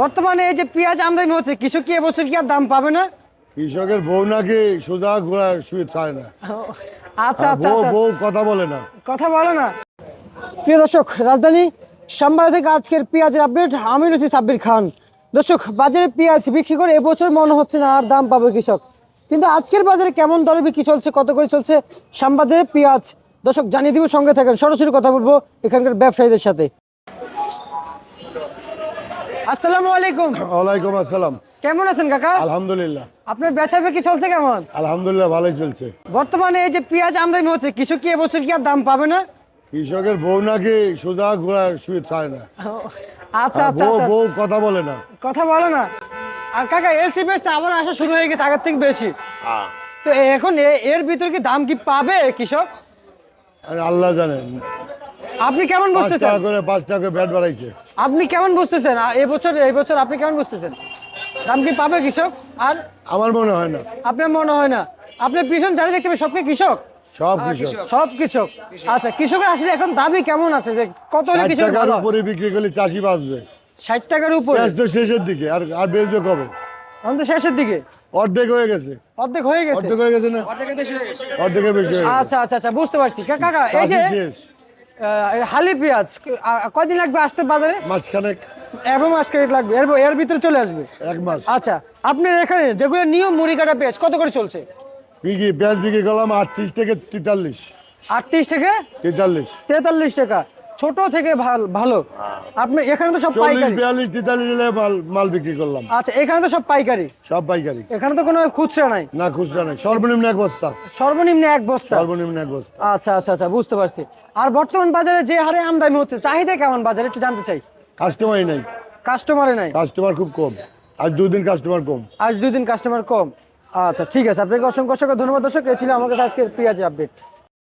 বর্তমানে এই যে পেঁয়াজ আমদানি হচ্ছে কৃষক কি এবছর কি আর দাম পাবে না? কৃষকের বউ নাকি সোজা ঘোরা শুয়ে চায় না। আচ্ছা আচ্ছা বউ আচ্ছা। বউ কথা বলে না। কথা বলে না। প্রিয় দর্শক রাজধানী সাম্বাদ থেকে আজকের পেঁয়াজের আপডেট আমি রয়েছি সাব্বির খান। দর্শক বাজারে পেঁয়াজ বিক্রি করে এবছর মনে হচ্ছে না আর দাম পাবে কৃষক। কিন্তু আজকের বাজারে কেমন দরে বিক্রি চলছে কত করে চলছে সাম্বাদের পেঁয়াজ। দর্শক জানিয়ে দিব সঙ্গে থাকেন। সরাসরি কথা বলব এখানকার ব্যবসায়ীদের সাথে। আসসালামু আলাইকুম। ওয়ালাইকুম আসসালাম। কেমন আছেন কাকা? আলহামদুলিল্লাহ। আপনার বেচা বিক্রি চলছে কেমন? আলহামদুলিল্লাহ ভালোই চলছে। বর্তমানে এই যে পেঁয়াজ আমদানি হচ্ছে কৃষক কি এবছর কি আর দাম পাবে না? কৃষকের বউ নাকি সোজা ঘোরা শুয়ে চায় না। আচ্ছা আচ্ছা বউ আচ্ছা। কথা বলে না। কথা বলো না। আর কাকা এলসি বেচতে আবার আসা শুরু হয়ে গেছে আগের থেকে বেশি। তো এখন এর ভিতর কি দাম কি পাবে কৃষক? আল্লাহ জানেন আপনি কেমন টাকা করে পাঁচ টাকা করে ব্যাট বাড়াইছে। আপনি কেমন বুঝতেছেন? আ- এবছর এবছর আপনি কেমন বুঝতেছেন? দাম কি পাবে কৃষক? আর আমার মনে হয় না। আপনার মনে হয় না? আপনি পিছন ছাড়ে দেখতে পাবেন সবকে কৃষক? সব কৃষক। সব কৃষক। আচ্ছা কৃষকের আসলে এখন দামই কেমন আছে? যে কত কৃষক টাকার উপরে বিক্রি করলে চাষি বাঁচবে। ষাট টাকার উপরে? শেষের দিকে আর আর বেচবে কবে? এখন তো শেষের দিকে? অর্ধেক হয়ে গেছে। অর্ধেক হয়ে গেছে? অর্ধেক হয়ে গেছে না? অর্ধেকের বেশি হয়ে গেছে। আচ্ছা আচ্ছা আচ্ছা বুঝতে পারছি। কা- কাকা এই যে এই হালি পেঁয়াজ। কদিন কয়দিন লাগবে আসতে বাজারে? মাঝখানে এবং আজকে লাগবে। এর এর ভিতরে চলে আসবে? এক মাস। আচ্ছা আপনার এখানে যেগুলো নিয়ম মুড়ি কাটা পেঁয়াজ কত করে চলছে? বিক্রি পেঁয়াজ বিক্রি করলাম আটত্রিশ থেকে তেতাল্লিশ। আটত্রিশ থেকে তেতাল্লিশ। তেতাল্লিশ টাকা। ছোট থেকে ভালো আপনি এখানে তো সব পাইকারি। বিয়াল্লিশ তেতাল্লিশ হলে মাল মাল বিক্রি করলাম। আচ্ছা এখানে তো সব পাইকারি। সব পাইকারি। এখানে তো কোনো খুচরা নাই। না খুচরা নাই। সর্বনিম্ন এক বস্তা। সর্বনিম্ন এক বস্তা। সর্বনিম্ন এক বস্তা। আচ্ছা আচ্ছা আচ্ছা বুঝতে পারছি। আর বর্তমান বাজারে যে হারে আমদানি হচ্ছে চাহিদা কেমন বাজারে? একটু জানতে চাই। কাস্টমারই নাই। কাস্টমারে নাই? কাস্টমার খুব কম। আজ দুদিন কাস্টমার কম। আজ দুই দিন কাস্টমার কম। আচ্ছা ঠিক আছে। আপনাকে অসংখ্য অসংখ্য ধন্যবাদ। দর্শক এই ছিল আমার কাছে আজকের পেঁয়াজ আপডেট।